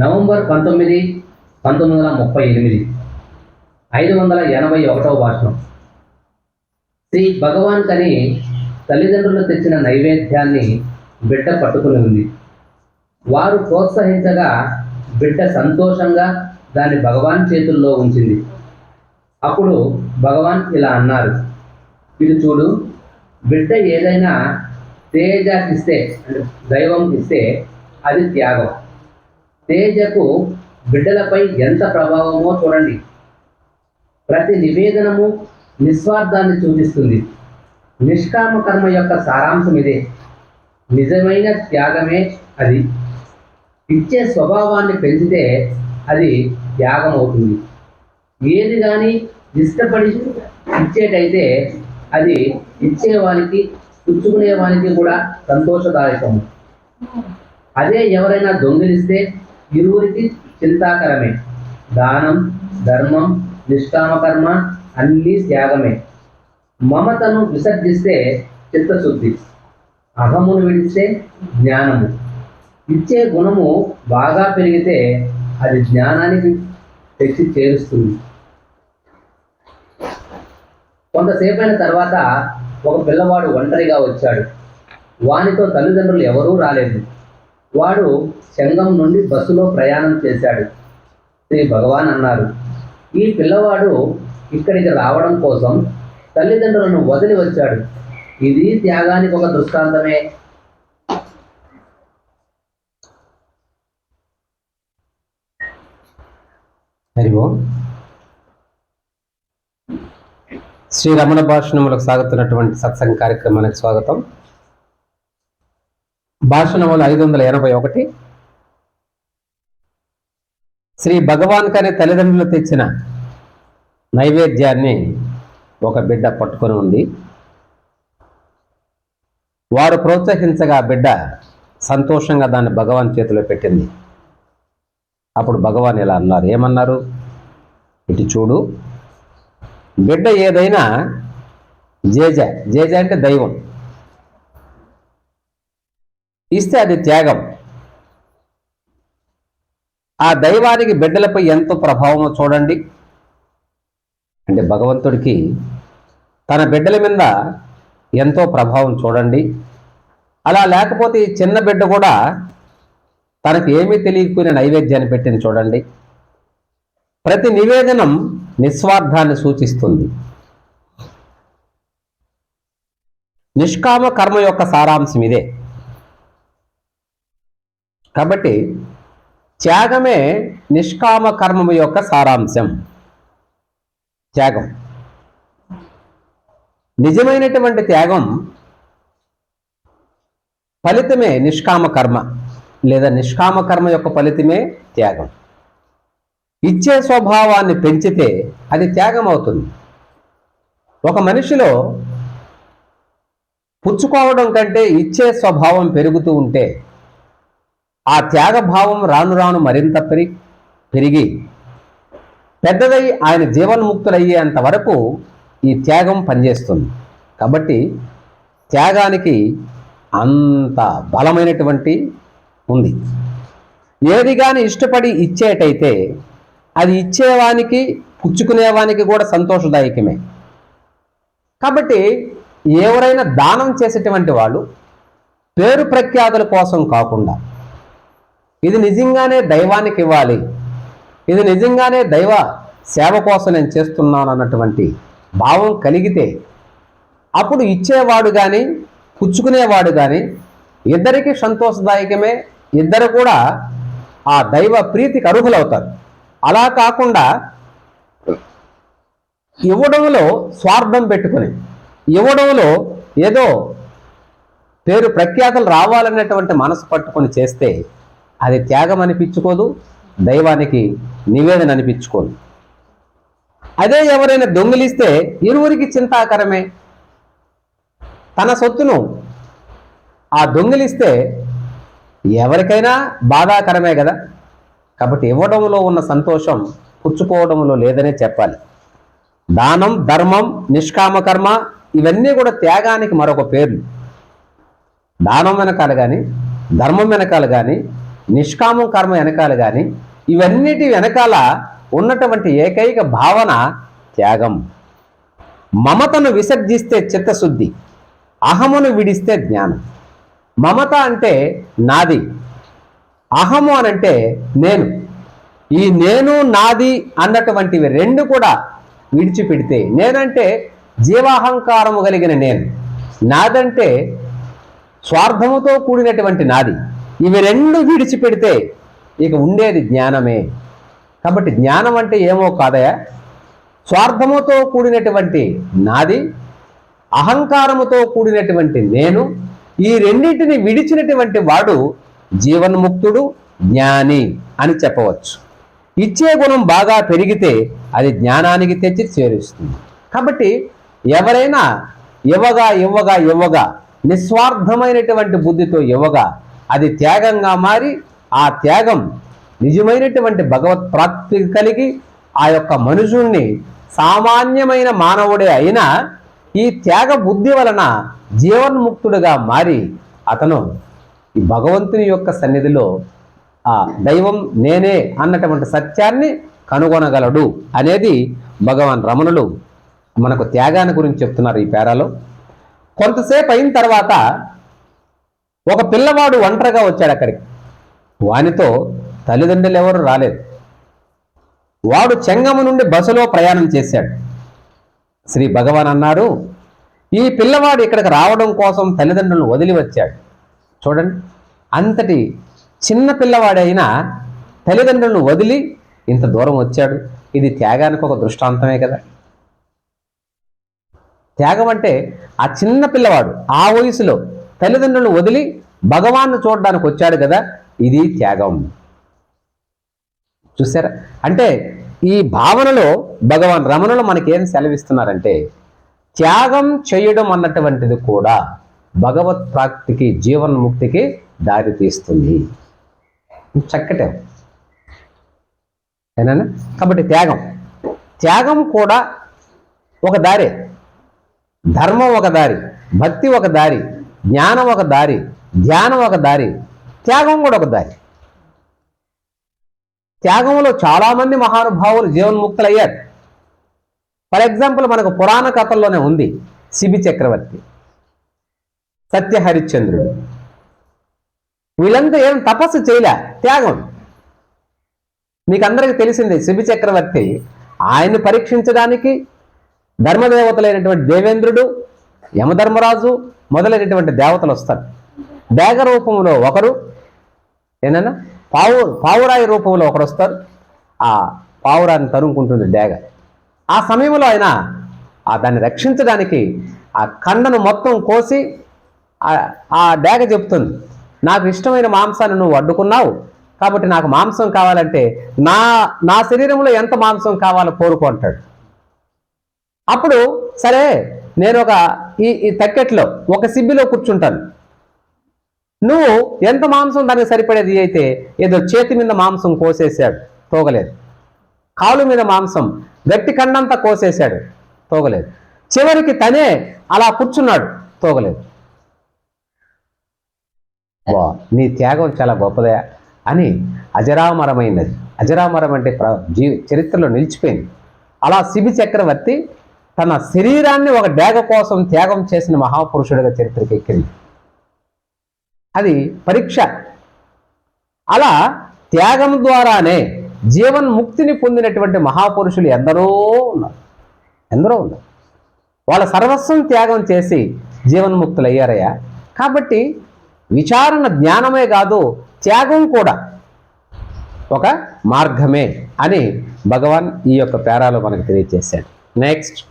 November పంతొమ్మిది పంతొమ్మిది వందల ముప్పై ఎనిమిది. ఐదు వందల ఎనభై ఒకటవ భాషణం. శ్రీ భగవాన్ కని తల్లిదండ్రులు తెచ్చిన నైవేద్యాన్ని బిడ్డ పట్టుకుని ఉంది. వారు ప్రోత్సహించగా బిడ్డ సంతోషంగా దాన్ని భగవాన్ చేతుల్లో ఉంచింది. అప్పుడు భగవాన్ ఇలా అన్నారు ఇది చూడు బిడ్డ ఏదైనా తేజకిస్తే అంటే దైవం ఇస్తే అది త్యాగం. తేజకు బిడ్డలపై ఎంత ప్రభావమో చూడండి. ప్రతి నివేదనము నిస్వార్థాన్ని సూచిస్తుంది. నిష్కామ కర్మ యొక్క సారాంశం ఇదే. నిజమైన త్యాగమే అది. ఇచ్చే స్వభావాన్ని పెంచితే అది త్యాగం అవుతుంది ఏది కానీ ఇష్టపడి ఇచ్చేటైతే అది ఇచ్చేవానికి పుచ్చుకునే వానికి కూడా సంతోషదాయకము. అదే ఎవరైనా దొంగిలిస్తే ఇరువురికి చింతాకరమే. దానం ధర్మం నిష్కామకర్మ అన్నీ త్యాగమే. మమతను విసర్జిస్తే చిత్తశుద్ధి. అహమును విడిస్తే జ్ఞానము. ఇచ్చే గుణము బాగా పెరిగితే అది జ్ఞానానికి తెచ్చి చేరుస్తుంది. కొంతసేపు అయిన తర్వాత ఒక పిల్లవాడు ఒంటరిగా వచ్చాడు. వానితో తల్లిదండ్రులు ఎవరూ రాలేదు. వాడు శంగం నుండి బస్సులో ప్రయాణం చేశాడు. శ్రీ భగవాన్ అన్నారు ఈ పిల్లవాడు ఇక్కడికి రావడం కోసం తల్లిదండ్రులను వదిలి వచ్చాడు. ఇది త్యాగానికి ఒక దృష్టాంతమే. హరి ఓం. శ్రీ రమణ భాషణములకు సాగుతున్నటువంటి సత్సంగ కార్యక్రమానికి స్వాగతం. భాషణములు ఐదు వందల ఎనభై ఒకటి. శ్రీ భగవాన్ కనే తల్లిదండ్రులు తెచ్చిన నైవేద్యాన్ని ఒక బిడ్డ పట్టుకొని ఉంది. వారు ప్రోత్సహించగా బిడ్డ సంతోషంగా దాన్ని భగవాన్ చేతిలో పెట్టింది. అప్పుడు భగవాన్ ఇలా అన్నారు ఏమన్నారు? ఇటు చూడు బిడ్డ ఏదైనా జేజ జేజ అంటే దైవం. ఇస్తే అది త్యాగం. ఆ దైవానికి బిడ్డలపై ఎంతో ప్రభావమో చూడండి. అంటే భగవంతుడికి తన బిడ్డల మీద ఎంతో ప్రభావం చూడండి. అలా లేకపోతే ఈ చిన్న బిడ్డ కూడా తనకు ఏమీ తెలియకపోయిన నైవేద్యాన్ని పెట్టింది చూడండి. ప్రతి నివేదనం నిస్వార్థాన్ని సూచిస్తుంది. నిష్కామ కర్మ యొక్క సారాంశం ఇదే. కాబట్టి త్యాగమే నిష్కామ కర్మము యొక్క సారాంశం. త్యాగం. నిజమైనటువంటి త్యాగం ఫలితమే నిష్కామ కర్మ లేదా నిష్కామ కర్మ యొక్క ఫలితమే త్యాగం. ఇచ్చే స్వభావాన్ని పెంచితే అది త్యాగం అవుతుంది ఒక మనిషిలో పుచ్చుకోవడం కంటే ఇచ్చే స్వభావం పెరుగుతూ ఉంటే ఆ త్యాగ భావం రాను రాను మరింత పెరిగి పెరిగి పెద్దదై ఆయన జీవన్ముక్తులయ్యేంత వరకు ఈ త్యాగం పనిచేస్తుంది. కాబట్టి త్యాగానికి అంత బలమైనటువంటి ఉంది. ఏది కానీ ఇష్టపడి ఇచ్చేటైతే అది ఇచ్చేవానికి పుచ్చుకునేవానికి కూడా సంతోషదాయకమే. కాబట్టి ఎవరైనా దానం చేసేటువంటి వాళ్ళు పేరు ప్రఖ్యాతుల కోసం కాకుండా ఇది నిజంగానే దైవానికి ఇవ్వాలి. ఇది నిజంగానే దైవ సేవ కోసం నేను చేస్తున్నాను అన్నటువంటి భావం కలిగితే అప్పుడు ఇచ్చేవాడు కానీ పుచ్చుకునేవాడు కానీ ఇద్దరికి సంతోషదాయకమే ఇద్దరు కూడా ఆ దైవ ప్రీతికి అర్హులవుతారు. అలా కాకుండా ఇవ్వడంలో స్వార్థం పెట్టుకుని ఇవ్వడంలో ఏదో పేరు ప్రఖ్యాతలు రావాలనేటువంటి మనసు పట్టుకొని చేస్తే అది త్యాగం అనిపించుకోదు దైవానికి నివేదన అనిపించుకోదు. అదే ఎవరైనా దొంగిలిస్తే ఇరువురికి చింతాకరమే. తన సొత్తును ఆ దొంగిలిస్తే ఎవరికైనా బాధాకరమే కదా. కాబట్టి ఇవ్వడంలో ఉన్న సంతోషం పుచ్చుకోవడంలో లేదనే చెప్పాలి. దానం ధర్మం నిష్కామ కర్మ ఇవన్నీ కూడా త్యాగానికి మరొక పేర్లు. దానం వెనకాల కానీ ధర్మం వెనకాల కానీ నిష్కామం కర్మ వెనకాల కానీ ఇవన్నిటి వెనకాల ఉన్నటువంటి ఏకైక భావన త్యాగం. మమతను విసర్జిస్తే చిత్తశుద్ధి అహమును విడిస్తే జ్ఞానం. మమత అంటే నాది అహము అనంటే నేను. ఈ నేను నాది అన్నటువంటివి రెండు కూడా విడిచిపెడితే నేనంటే జీవాహంకారము కలిగిన నేను. నాదంటే స్వార్థముతో కూడినటువంటి నాది. ఇవి రెండు విడిచిపెడితే ఇక ఉండేది జ్ఞానమే. కాబట్టి జ్ఞానం అంటే ఏమో కాదయా స్వార్థముతో కూడినటువంటి నాది అహంకారముతో కూడినటువంటి నేను ఈ రెండింటిని విడిచినటువంటి వాడు జీవన్ముక్తుడు జ్ఞాని అని చెప్పవచ్చు. ఇచ్చే గుణం బాగా పెరిగితే అది జ్ఞానానికి తెచ్చి చేరుస్తుంది. కాబట్టి ఎవరైనా ఇవ్వగా ఇవ్వగా ఇవ్వగా నిస్వార్థమైనటువంటి బుద్ధితో ఇవ్వగా అది త్యాగంగా మారి ఆ త్యాగం నిజమైనటువంటి భగవత్ ప్రాప్తి కలిగి ఆ యొక్క మనుషుణ్ణి సామాన్యమైన మానవుడే అయినా ఈ త్యాగ బుద్ధి వలన జీవన్ముక్తుడుగా మారి అతను ఈ భగవంతుని యొక్క సన్నిధిలో ఆ దైవం నేనే అన్నటువంటి సత్యాన్ని కనుగొనగలడు అనేది భగవాన్ రమణులు మనకు త్యాగాన్ని గురించి చెప్తున్నారు ఈ పేరాలో. కొంతసేపు అయిన తర్వాత ఒక పిల్లవాడు ఒంటరిగా వచ్చాడు అక్కడికి. వానితో తల్లిదండ్రులు ఎవరు రాలేదు. వాడు చెంగము నుండి బస్సులో ప్రయాణం చేశాడు. శ్రీ భగవాన్ అన్నారు ఈ పిల్లవాడు ఇక్కడికి రావడం కోసం తల్లిదండ్రులను వదిలి వచ్చాడు. చూడండి అంతటి చిన్న పిల్లవాడైనా తల్లిదండ్రులను వదిలి ఇంత దూరం వచ్చాడు. ఇది త్యాగానికి ఒక దృష్టాంతమే కదా. త్యాగం అంటే ఆ చిన్న పిల్లవాడు ఆ వయసులో తల్లిదండ్రులను వదిలి భగవాన్ను చూడడానికి వచ్చాడు కదా ఇది త్యాగం. చూసారా అంటే ఈ భావనలో భగవాన్ రమణులు మనకేం సెలవిస్తున్నారంటే త్యాగం చేయడం అన్నటువంటిది కూడా భగవత్ ప్రాప్తికి జీవన్ముక్తికి దారి తీస్తుంది. చక్కటే ఏనా కాబట్టి త్యాగం. త్యాగం కూడా ఒక దారే. ధర్మం ఒక దారి. భక్తి ఒక దారి. జ్ఞానం ఒక దారి ధ్యానం ఒక దారి త్యాగం కూడా ఒక దారి. త్యాగంలో చాలామంది మహానుభావులు జీవన్ముక్తులు అయ్యారు ఫర్ ఎగ్జాంపుల్ మనకు పురాణ కథల్లోనే ఉంది శిబి చక్రవర్తి సత్య హరిశ్చంద్రుడు. వీళ్ళంతా ఏం తపస్సు చేయలే త్యాగం. మీకు అందరికీ తెలిసిందే శిబి చక్రవర్తి ఆయన్ని పరీక్షించడానికి ధర్మదేవతలైనటువంటి దేవేంద్రుడు యమధర్మరాజు మొదలైనటువంటి దేవతలు వస్తారు. డేగ రూపంలో ఒకరు ఏంటన్నా? పావు పావురాయి రూపంలో ఒకరు వస్తారు. ఆ పావురాన్ని తరుముకుంటుంది డేగ ఆ సమయంలో ఆయన ఆ దాన్ని రక్షించడానికి ఆ కండను మొత్తం కోసి ఆ- డేగ చెప్తుంది నాకు ఇష్టమైన మాంసాన్ని నువ్వు అడ్డుకున్నావు. కాబట్టి నాకు మాంసం కావాలంటే నా నా శరీరంలో ఎంత మాంసం కావాలో కోరుకుంటాడు అప్పుడు సరే నేను ఒక ఈ ఈ తక్కెట్లో ఒక సిబ్బిలో కూర్చుంటాను. నువ్వు ఎంత మాంసం దానికి సరిపడేది అయితే ఏదో చేతి మీద మాంసం కోసేసాడు తోగలేదు. కాలు మీద మాంసం గట్టి కండంతా కోసేశాడు తోగలేదు. చివరికి తనే అలా కూర్చున్నాడు తోగలేదు. వా నీ త్యాగం చాలా గొప్పదే అని అజరామరమైనది. అజరామరం అంటే ప్ర- జీ చరిత్రలో నిలిచిపోయింది. అలా శిబి చక్రవర్తి తన శరీరాన్ని ఒక డేగ కోసం త్యాగం చేసిన మహాపురుషుడిగా చరిత్రకి ఎక్కింది. అది పరీక్ష. అలా త్యాగం ద్వారానే జీవన్ ముక్తిని పొందినటువంటి మహాపురుషులు ఎందరో ఉన్నారు. ఎందరో ఉన్నారు. వాళ్ళ సర్వస్వం త్యాగం చేసి జీవన్ముక్తులయ్యారయ్యా కాబట్టి విచారణ జ్ఞానమే కాదు త్యాగం కూడా ఒక మార్గమే అని భగవాన్ ఈ యొక్క పేరాలో మనకు తెలియజేశాడు. నెక్స్ట్